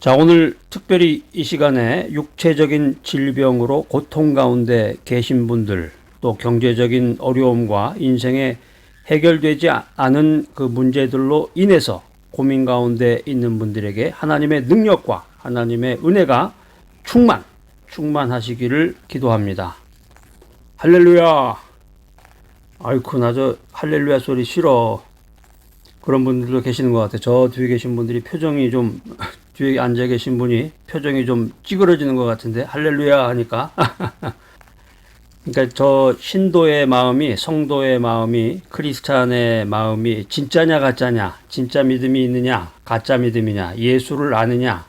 자, 오늘 특별히 이 시간에 육체적인 질병으로 고통 가운데 계신 분들, 또 경제적인 어려움과 인생에 해결되지 아- 않은 그 문제들로 인해서 고민 가운데 있는 분들에게 하나님의 능력과 하나님의 은혜가 충만, 충만하시기를 기도합니다. 할렐루야! 아이쿠, 나 저 할렐루야 소리 싫어. 그런 분들도 계시는 것 같아요. 저 뒤에 계신 분들이 표정이 좀, 뒤에 앉아 계신 분이 표정이 좀 찌그러지는 것 같은데, 할렐루야 하니까. 그러니까 저 신도의 마음이, 성도의 마음이, 크리스찬의 마음이 진짜냐, 가짜냐, 진짜 믿음이 있느냐, 가짜 믿음이냐, 예수를 아느냐,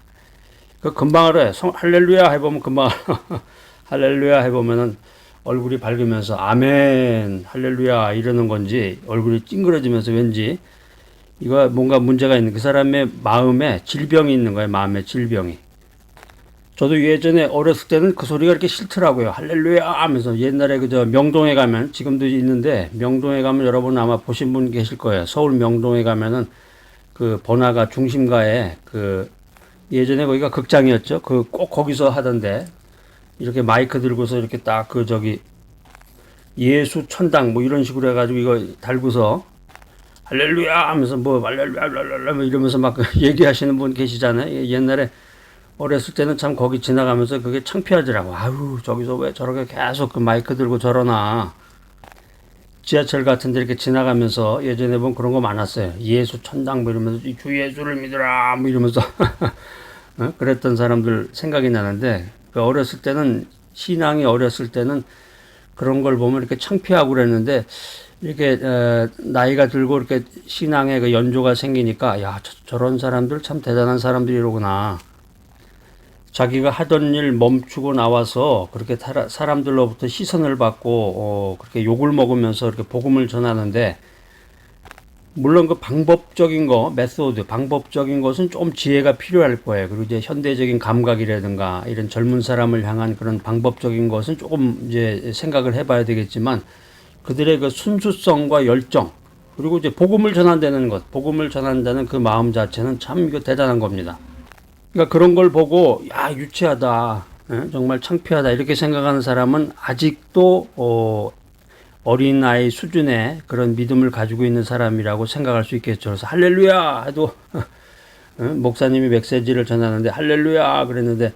그 금방 알아요. 성, 할렐루야 해보면 금방. 할렐루야 해보면은 얼굴이 밝으면서 아멘, 할렐루야 이러는 건지 얼굴이 찡그러지면서 왠지 이거 뭔가 문제가 있는 그 사람의 마음에 질병이 있는 거예요. 마음에 질병이. 저도 예전에 어렸을 때는 그 소리가 이렇게 싫더라고요. 할렐루야 하면서 옛날에 그저 명동에 가면 지금도 있는데 명동에 가면 여러분 아마 보신 분 계실 거예요. 서울 명동에 가면은 그 번화가 중심가에 그 예전에 거기가 극장이었죠. 그 꼭 거기서 하던데 이렇게 마이크 들고서 이렇게 딱 그 저기 예수 천당 뭐 이런 식으로 해가지고 이거 달고서 할렐루야 하면서 뭐 할렐루야 할렐루야 뭐 이러면서 막 얘기하시는 분 계시잖아요. 예, 옛날에 어렸을 때는 참 거기 지나가면서 그게 창피하더라고. 아유 저기서 왜 저렇게 계속 그 마이크 들고 저러나. 지하철 같은 데 이렇게 지나가면서 예전에 보면 그런 거 많았어요. 예수 천당 뭐 이러면서 주 예수를 믿으라 뭐 이러면서 어? 그랬던 사람들 생각이 나는데 그 어렸을 때는 신앙이 어렸을 때는 그런 걸 보면 이렇게 창피하고 그랬는데 이렇게 어, 나이가 들고 이렇게 신앙에 그 연조가 생기니까 야 저, 런 사람들 참 대단한 사람들이로구나. 자기가 하던 일 멈추고 나와서 그렇게 타라- 사람들로부터 시선을 받고 어, 그렇게 욕을 먹으면서 이렇게 복음을 전하는데 물론 그 방법적인 거, 메소드, 방법적인 것은 좀 지혜가 필요할 거예요. 그리고 이제 현대적인 감각이라든가 이런 젊은 사람을 향한 그런 방법적인 것은 조금 이제 생각을 해봐야 되겠지만 그들의 그 순수성과 열정 그리고 이제 복음을 전한다는 것, 복음을 전한다는 그 마음 자체는 참 이거 대단한 겁니다. 그러니까 그런 걸 보고 야 유치하다, 예? 정말 창피하다 이렇게 생각하는 사람은 아직도 어, 어린 아이 수준의 그런 믿음을 가지고 있는 사람이라고 생각할 수 있겠죠. 그래서 할렐루야 해도 어, 목사님이 메시지를 전하는데 할렐루야 그랬는데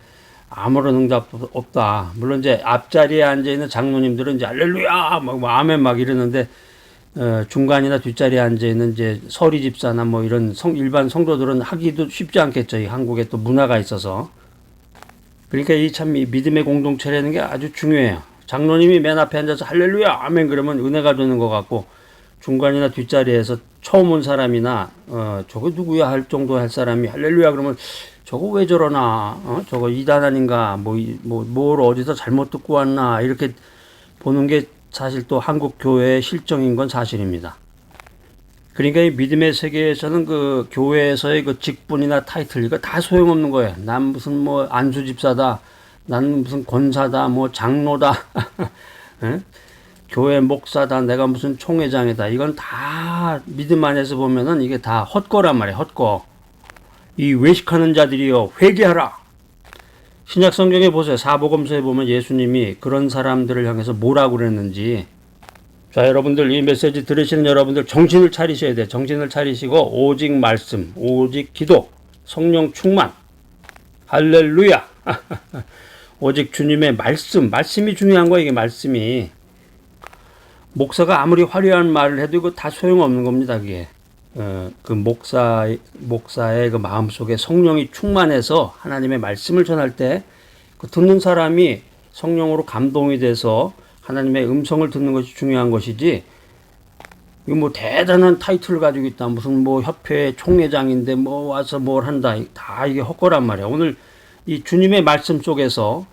아무런 응답 없다. 물론 이제 앞자리에 앉아 있는 장로님들은 이제 할렐루야 막, 뭐 아멘 막 이러는데 어, 중간이나 뒷자리에 앉아 있는 이제 서리 집사나 뭐 이런 성, 일반 성도들은 하기도 쉽지 않겠죠. 이 한국에 또 문화가 있어서. 그러니까 이 참 이 믿음의 공동체라는 게 아주 중요해요. 장로님이 맨 앞에 앉아서 할렐루야 아멘 그러면 은혜가 되는 것 같고 중간이나 뒷자리에서 처음 온 사람이나 어 저거 누구야 할 정도 할 사람이 할렐루야 그러면 저거 왜 저러나 어 저거 이단 아닌가 뭐 뭐 뭘 어디서 잘못 듣고 왔나 이렇게 보는 게 사실 또 한국 교회의 실정인 건 사실입니다. 그러니까 이 믿음의 세계에서는 그 교회에서의 그 직분이나 타이틀 이거 다 소용없는 거예요. 난 무슨 뭐 안수 집사다, 나는 무슨 권사다, 뭐 장로다, 예? 교회 목사다, 내가 무슨 총회장이다. 이건 다 믿음 안에서 보면은 이게 다 헛거란 말이에요. 헛거. 이 외식하는 자들이여 회개하라. 신약 성경에 보세요. 사복음서에 보면 예수님이 그런 사람들을 향해서 뭐라고 그랬는지 자, 여러분들 이 메시지 들으시는 여러분들 정신을 차리셔야 돼요. 정신을 차리시고 오직 말씀, 오직 기도, 성령 충만. 할렐루야. 오직 주님의 말씀, 말씀이 중요한 거예요. 이게 말씀이. 목사가 아무리 화려한 말을 해도 이거 다 소용없는 겁니다. 그게. 어, 그 목사 목사의 그 마음 속에 성령이 충만해서 하나님의 말씀을 전할 때 그 듣는 사람이 성령으로 감동이 돼서 하나님의 음성을 듣는 것이 중요한 것이지 이거 뭐 대단한 타이틀을 가지고 있다. 무슨 뭐 협회 총회장인데 뭐 와서 뭘 한다. 다 이게 헛거란 말이야. 오늘 이 주님의 말씀 속에서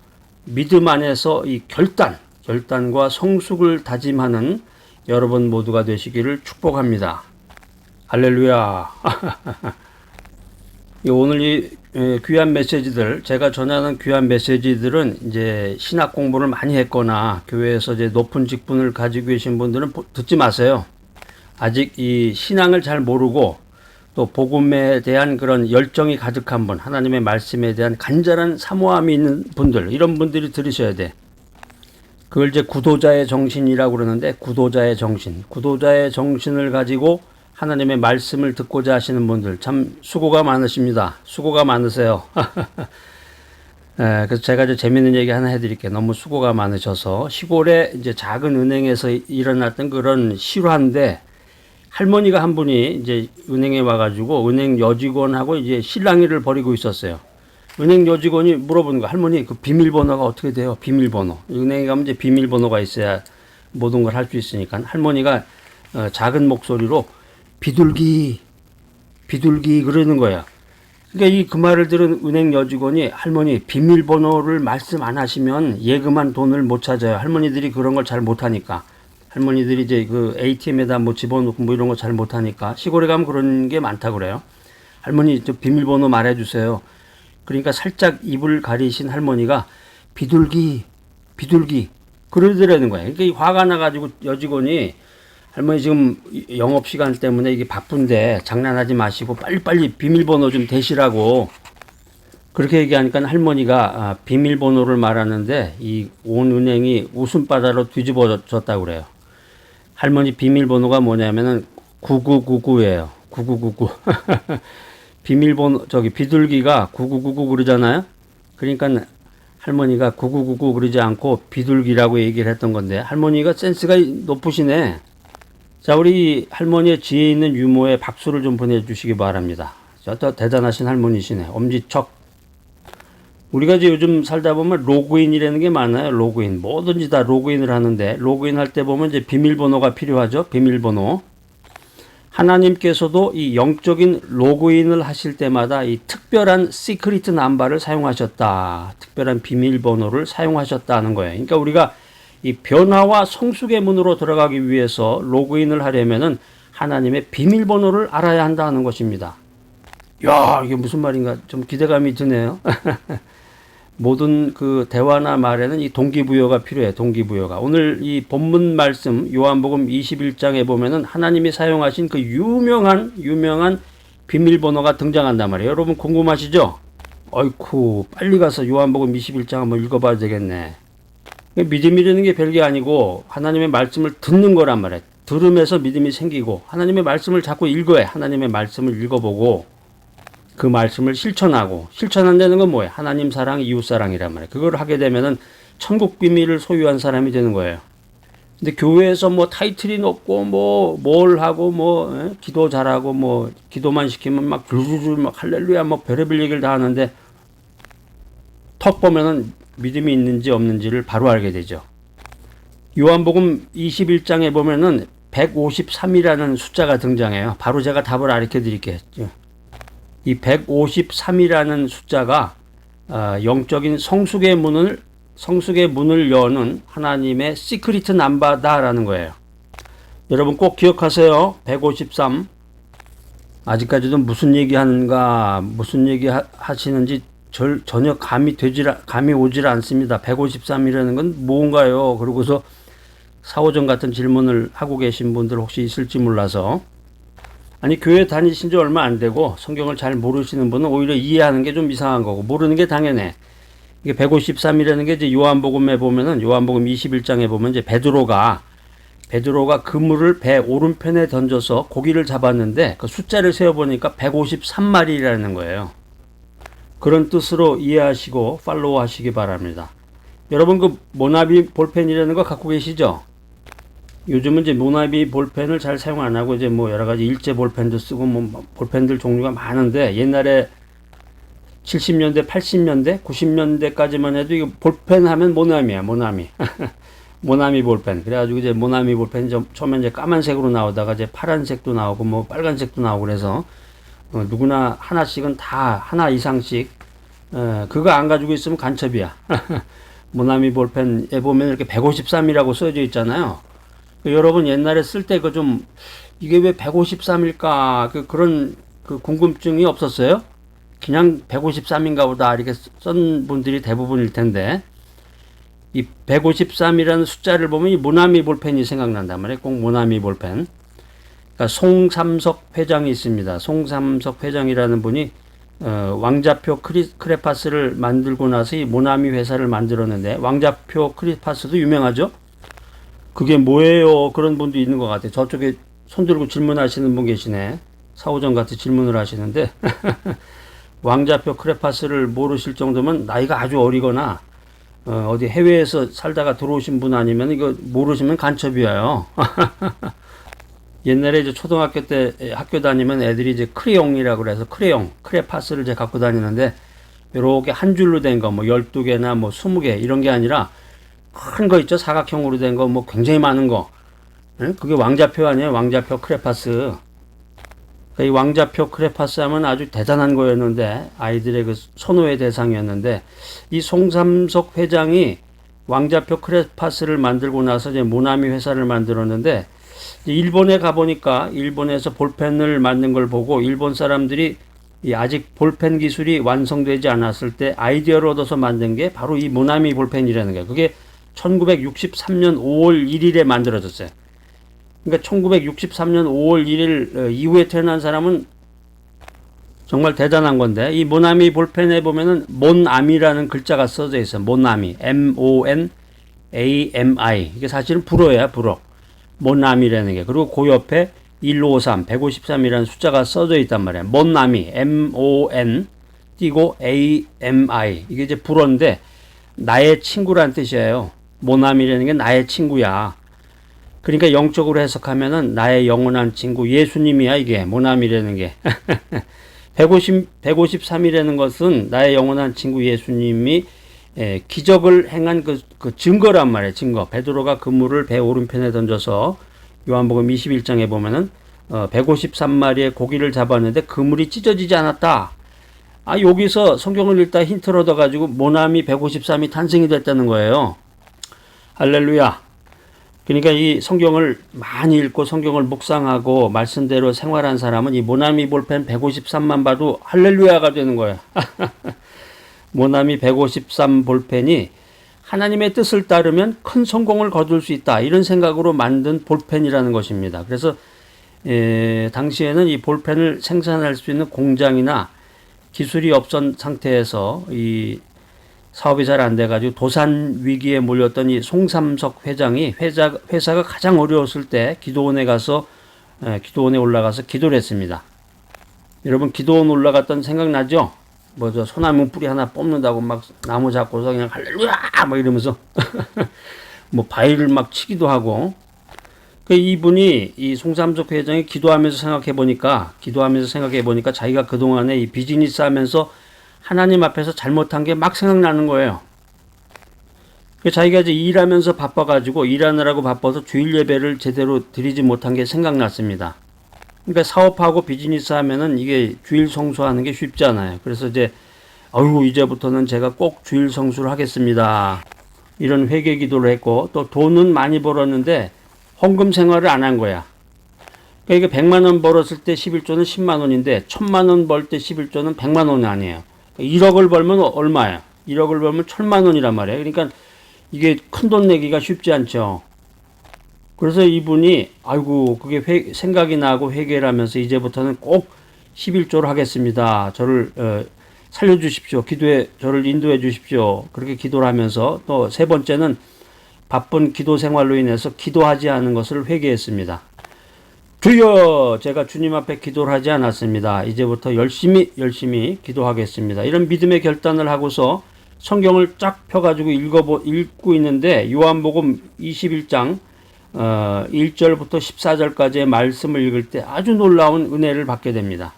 믿음 안에서 이 결단 결단과 성숙을 다짐하는 여러분 모두가 되시기를 축복합니다 할렐루야 이 오늘 이 에, 귀한 메시지들 제가 전하는 귀한 메시지들은 이제 신학 공부를 많이 했거나 교회에서 이제 높은 직분을 가지고 계신 분들은 보- 듣지 마세요. 아직 이 신앙을 잘 모르고 또 복음에 대한 그런 열정이 가득한 분, 하나님의 말씀에 대한 간절한 사모함이 있는 분들, 이런 분들이 들으셔야 돼. 그걸 이제 구도자의 정신이라고 그러는데 구도자의 정신, 구도자의 정신을 가지고 하나님의 말씀을 듣고자 하시는 분들 참 수고가 많으십니다. 수고가 많으세요. 예, 그래서 제가 이제 재밌는 얘기 하나 해드릴게요. 너무 수고가 많으셔서 시골에 이제 작은 은행에서 일어났던 그런 실화인데 할머니가 한 분이 이제 은행에 와가지고 은행 여직원하고 이제 실랑이를 벌이고 있었어요. 은행 여직원이 물어보는 거 할머니 그 비밀번호가 어떻게 돼요? 비밀번호. 은행에 가면 이제 비밀번호가 있어야 모든 걸 할 수 있으니까 할머니가 어, 작은 목소리로 비둘기 비둘기 그러는 거야. 그러니까 이 그 말을 들은 은행 여직원이 할머니 비밀번호를 말씀 안 하시면 예금한 돈을 못 찾아요. 할머니들이 그런 걸 잘 못하니까. 할머니들이 이제 그 ATM에다 뭐 집어넣고 뭐 이런 거 잘 못하니까 시골에 가면 그런 게 많다 그래요. 할머니 저 비밀번호 말해주세요. 그러니까 살짝 입을 가리신 할머니가 비둘기 비둘기 그러더라는 거예요. 그러니까 이 화가 나가지고 여직원이 할머니 지금 영업 시간 때문에 이게 바쁜데 장난하지 마시고 빨리빨리 비밀번호 좀 대시라고 그렇게 얘기하니까 할머니가 아, 비밀번호를 말하는데 이 온 은행이 웃음바다로 뒤집어졌다고 그래요. 할머니 비밀번호가 뭐냐면은 9999예요. 9999. 비밀번호 저기 비둘기가 9999 그러잖아요. 그러니까 할머니가 9999 그러지 않고 비둘기라고 얘기를 했던 건데 할머니가 센스가 높으시네. 자, 우리 할머니의 지혜 있는 유모에 박수를 좀 보내주시기 바랍니다. 저 대단하신 할머니시네. 엄지척. 우리가 이제 요즘 살다 보면 로그인이라는 게 많아요. 로그인. 뭐든지 다 로그인을 하는데, 로그인 할 때 보면 이제 비밀번호가 필요하죠. 비밀번호. 하나님께서도 이 영적인 로그인을 하실 때마다 이 특별한 시크릿 남바를 사용하셨다. 특별한 비밀번호를 사용하셨다는 거예요. 그러니까 우리가 이 변화와 성숙의 문으로 들어가기 위해서 로그인을 하려면은 하나님의 비밀번호를 알아야 한다는 것입니다. 야, 이게 무슨 말인가 좀 기대감이 드네요. 모든 그 대화나 말에는 이 동기부여가 필요해. 동기부여가. 오늘 이 본문 말씀 요한복음 21장에 보면은 하나님이 사용하신 그 유명한 유명한 비밀번호가 등장한단 말이에요. 여러분 궁금하시죠? 어이쿠 빨리 가서 요한복음 21장 한번 읽어봐야 되겠네. 믿음이라는 게 별게 아니고 하나님의 말씀을 듣는 거란 말이에요. 들으면서 믿음이 생기고 하나님의 말씀을 자꾸 읽어야 하나님의 말씀을 읽어보고 그 말씀을 실천하고 실천한다는 건 뭐예요? 하나님 사랑, 이웃 사랑이란 말이에요. 그걸 하게 되면은 천국 비밀을 소유한 사람이 되는 거예요. 근데 교회에서 뭐 타이틀이 높고 뭐 뭘 하고 뭐 에? 기도 잘하고 뭐 기도만 시키면 막 줄줄줄 막 할렐루야 뭐 별의별 얘기를 다 하는데 턱 보면은 믿음이 있는지 없는지를 바로 알게 되죠. 요한복음 21장에 보면은 153이라는 숫자가 등장해요. 바로 제가 답을 알려 드릴게요. 이 153이라는 숫자가 어, 영적인 성숙의 문을 성숙의 문을 여는 하나님의 시크리트 남바다라는 거예요. 여러분 꼭 기억하세요. 153. 아직까지도 무슨 얘기 하는가, 무슨 얘기 하시는지 절, 전혀 감이 되질, 감이 오질 않습니다. 153이라는 건 뭔가요? 그러고서 사오정 같은 질문을 하고 계신 분들 혹시 있을지 몰라서 아니 교회 다니신 지 얼마 안 되고 성경을 잘 모르시는 분은 오히려 이해하는 게 좀 이상한 거고 모르는 게 당연해. 이게 153이라는 게 이제 요한복음에 보면은 요한복음 21장에 보면 이제 베드로가 베드로가 그물을 배 오른편에 던져서 고기를 잡았는데 그 숫자를 세어 보니까 153마리라는 거예요. 그런 뜻으로 이해하시고 팔로우 하시기 바랍니다. 여러분 그 모나비 볼펜이라는 거 갖고 계시죠? 요즘은 이제 모나비 볼펜을 잘 사용 안 하고 이제 뭐 여러 가지 일제 볼펜도 쓰고 뭐 볼펜들 종류가 많은데 옛날에 70년대, 80년대, 90년대까지만 해도 이거 볼펜 하면 모나미야, 모나미. 모나미 볼펜. 그래가지고 이제 모나미 볼펜 좀 처음에 이제 까만색으로 나오다가 이제 파란색도 나오고 뭐 빨간색도 나오고 그래서 어, 누구나 하나씩은 다 하나 이상씩 어, 그거 안 가지고 있으면 간첩이야. 모나미 볼펜에 보면 이렇게 153이라고 써져 있잖아요. 여러분 옛날에 쓸 때 그 좀 이게 왜 153일까 그 그런 그 궁금증이 없었어요? 그냥 153인가 보다 이렇게 쓴 분들이 대부분일 텐데 이 153이라는 숫자를 보면 이 모나미 볼펜이 생각난단 말이에요. 꼭 모나미 볼펜. 그러니까 송삼석 회장이 있습니다. 송삼석 회장이라는 분이 어, 왕자표 크리, 크레파스를 만들고 나서 이 모나미 회사를 만들었는데 왕자표 크레파스도 유명하죠. 그게 뭐예요? 그런 분도 있는 것 같아요. 저쪽에 손 들고 질문하시는 분 계시네. 사오정 같이 질문을 하시는데 왕자표 크레파스를 모르실 정도면 나이가 아주 어리거나 어, 어디 해외에서 살다가 들어오신 분 아니면 이거 모르시면 간첩이에요. 옛날에 이제 초등학교 때 학교 다니면 애들이 이제 크레용이라고 그래서 크레용, 크레파스를 이제 갖고 다니는데 요렇게 한 줄로 된 거 뭐 12개나 뭐 20개 이런 게 아니라 큰 거 있죠. 사각형으로 된 거 뭐 굉장히 많은 거. 예? 그게 왕자표 아니에요. 왕자표 크레파스. 이 왕자표 크레파스 하면 아주 대단한 거였는데 아이들의 그 선호의 대상이었는데 이 송삼석 회장이 왕자표 크레파스를 만들고 나서 이제 모나미 회사를 만들었는데 일본에 가보니까 일본에서 볼펜을 만든 걸 보고 일본 사람들이 이 아직 볼펜 기술이 완성되지 않았을 때 아이디어를 얻어서 만든 게 바로 이 모나미 볼펜이라는 거예요. 그게 1963년 5월 1일에 만들어졌어요. 그러니까 1963년 5월 1일 이후에 태어난 사람은 정말 대단한 건데 이 모나미 볼펜에 보면은 몬아미라는 글자가 써져 있어요. 모나미 M O N A M I 이게 사실은 불어야 불어. 모나미라는 게 그리고 그 옆에 153, 153이라는 숫자가 써져 있단 말이에요. 몬나미 M O N 띄고 A M I 이게 이제 불어인데 나의 친구란 뜻이에요. 모나미라는 게 나의 친구야. 그러니까 영적으로 해석하면은 나의 영원한 친구 예수님이야 이게 모나미라는 게 150, 153이라는 것은 나의 영원한 친구 예수님이 에, 기적을 행한 그, 그 증거란 말이에요 증거. 베드로가 그물을 배 오른편에 던져서 요한복음 21장에 보면은 어, 153마리의 고기를 잡았는데 그물이 찢어지지 않았다. 아 여기서 성경을 읽다 힌트를 얻어가지고 모나미 153이 탄생이 됐다는 거예요. 할렐루야. 그러니까 이 성경을 많이 읽고 성경을 묵상하고 말씀대로 생활한 사람은 이 모나미 볼펜 153만 봐도 할렐루야가 되는 거예요. 모나미 153 볼펜이 하나님의 뜻을 따르면 큰 성공을 거둘 수 있다. 이런 생각으로 만든 볼펜이라는 것입니다. 그래서 에, 당시에는 이 볼펜을 생산할 수 있는 공장이나 기술이 없던 상태에서 이 사업이 잘 안 돼가지고 도산 위기에 몰렸던 이 송삼석 회장이 회사, 회사가 가장 어려웠을 때 기도원에 가서 에, 기도원에 올라가서 기도를 했습니다. 여러분 기도원 올라갔던 생각나죠? 뭐저 소나무 뿌리 하나 뽑는다고 막 나무 잡고서 그냥 할렐루야 막 이러면서 뭐 바위를 막 치기도 하고 그 이분이 이 송삼석 회장이 기도하면서 생각해 보니까 기도하면서 생각해 보니까 자기가 그 동안에 이 비즈니스 하면서 하나님 앞에서 잘못한 게 막 생각나는 거예요. 자기가 이제 일하면서 바빠가지고 일하느라고 바빠서 주일 예배를 제대로 드리지 못한 게 생각났습니다. 그러니까 사업하고 비즈니스 하면은 이게 주일 성수하는 게 쉽지 않아요. 그래서 이제 아유 이제부터는 제가 꼭 주일 성수를 하겠습니다. 이런 회개 기도를 했고 또 돈은 많이 벌었는데 헌금 생활을 안 한 거야. 그러니까 100만 원 벌었을 때 11조는 10만 원인데 1000만 원 벌 때 11조는 100만 원이 아니에요. 1억을 벌면 얼마야? 1억을 벌면 천만 원이란 말이에요. 그러니까 이게 큰 돈 내기가 쉽지 않죠. 그래서 이분이 아이고 그게 회, 생각이 나고 회개를 하면서 이제부터는 꼭 11조를 하겠습니다. 저를 어, 살려주십시오. 기도에 저를 인도해 주십시오. 그렇게 기도를 하면서 또 세 번째는 바쁜 기도 생활로 인해서 기도하지 않은 것을 회개했습니다. 주여 제가 주님 앞에 기도를 하지 않았습니다. 이제부터 열심히 열심히 기도하겠습니다. 이런 믿음의 결단을 하고서 성경을 쫙 펴가지고 읽어보, 읽고 있는데 요한복음 21장 어, 1절부터 14절까지의 말씀을 읽을 때 아주 놀라운 은혜를 받게 됩니다.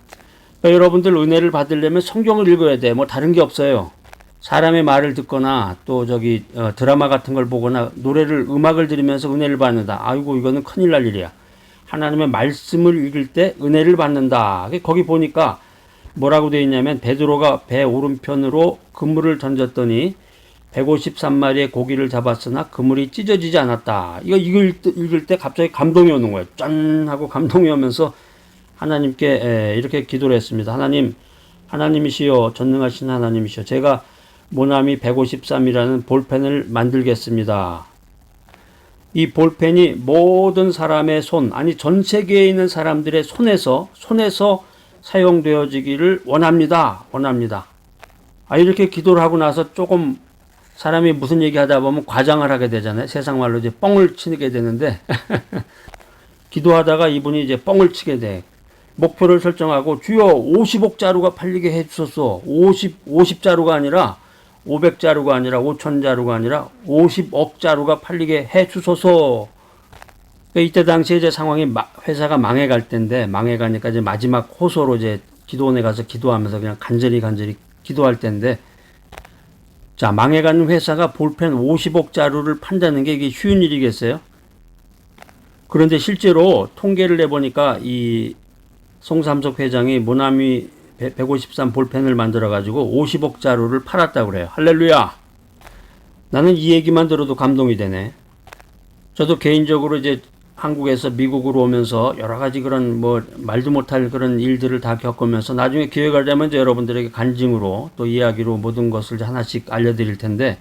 그러니까 여러분들 은혜를 받으려면 성경을 읽어야 돼. 뭐 다른 게 없어요. 사람의 말을 듣거나 또 저기 어, 드라마 같은 걸 보거나 노래를 음악을 들으면서 은혜를 받는다. 아이고 이거는 큰일 날 일이야. 하나님의 말씀을 읽을 때 은혜를 받는다. 거기 보니까 뭐라고 되어 있냐면 베드로가 배 오른편으로 그물을 던졌더니 153마리의 고기를 잡았으나 그물이 찢어지지 않았다. 이거 읽을 때, 읽을 때 갑자기 감동이 오는 거예요. 짠 하고 감동이 오면서 하나님께 이렇게 기도를 했습니다. 하나님, 하나님이시여 전능하신 하나님이시여 제가 모나미 153이라는 볼펜을 만들겠습니다. 이 볼펜이 모든 사람의 손, 아니 전 세계에 있는 사람들의 손에서 손에서 사용되어지기를 원합니다. 원합니다. 아 이렇게 기도를 하고 나서 조금 사람이 무슨 얘기 하다 보면 과장을 하게 되잖아요. 세상 말로 이제 뻥을 치게 되는데 기도하다가 이분이 이제 뻥을 치게 돼. 목표를 설정하고 주여 50억 자루가 팔리게 해주소서. 50 50 자루가 아니라 500 자루가 아니라 5천 자루가 아니라 50억 자루가 팔리게 해 주소서. 그러니까 이때 당시에 이제 상황이 마- 회사가 망해갈 때인데 망해가니까 이제 마지막 호소로 이제 기도원에 가서 기도하면서 그냥 간절히 간절히 기도할 때인데 자 망해가는 회사가 볼펜 50억 자루를 판다는 게 이게 쉬운 일이겠어요? 그런데 실제로 통계를 내보니까 이 송삼석 회장이 모나미 153 볼펜을 만들어 가지고 50억 자루를 팔았다고 그래요. 할렐루야. 나는 이 얘기만 들어도 감동이 되네. 저도 개인적으로 이제 한국에서 미국으로 오면서 여러 가지 그런 뭐 말도 못할 그런 일들을 다 겪으면서 나중에 기회가 되면 이제 여러분들에게 간증으로 또 이야기로 모든 것을 하나씩 알려드릴 텐데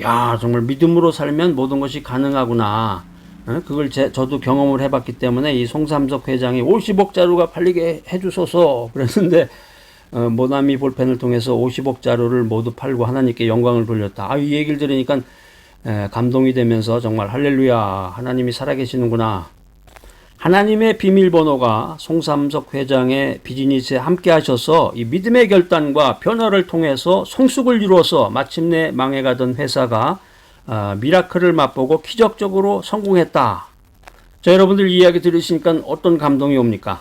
야 정말 믿음으로 살면 모든 것이 가능하구나. 어? 그걸 제, 저도 경험을 해봤기 때문에 이 송삼석 회장이 50억 자루가 팔리게 해주소서 그랬는데 어, 모나미 볼펜을 통해서 50억 자루를 모두 팔고 하나님께 영광을 돌렸다. 아, 이 얘기를 들으니까 에, 감동이 되면서 정말 할렐루야 하나님이 살아계시는구나. 하나님의 비밀번호가 송삼석 회장의 비즈니스에 함께 하셔서 이 믿음의 결단과 변화를 통해서 성숙을 이루어서 마침내 망해가던 회사가 아, 미라클을 맛보고 기적적으로 성공했다. 자, 여러분들 이 이야기 들으시니까 어떤 감동이 옵니까?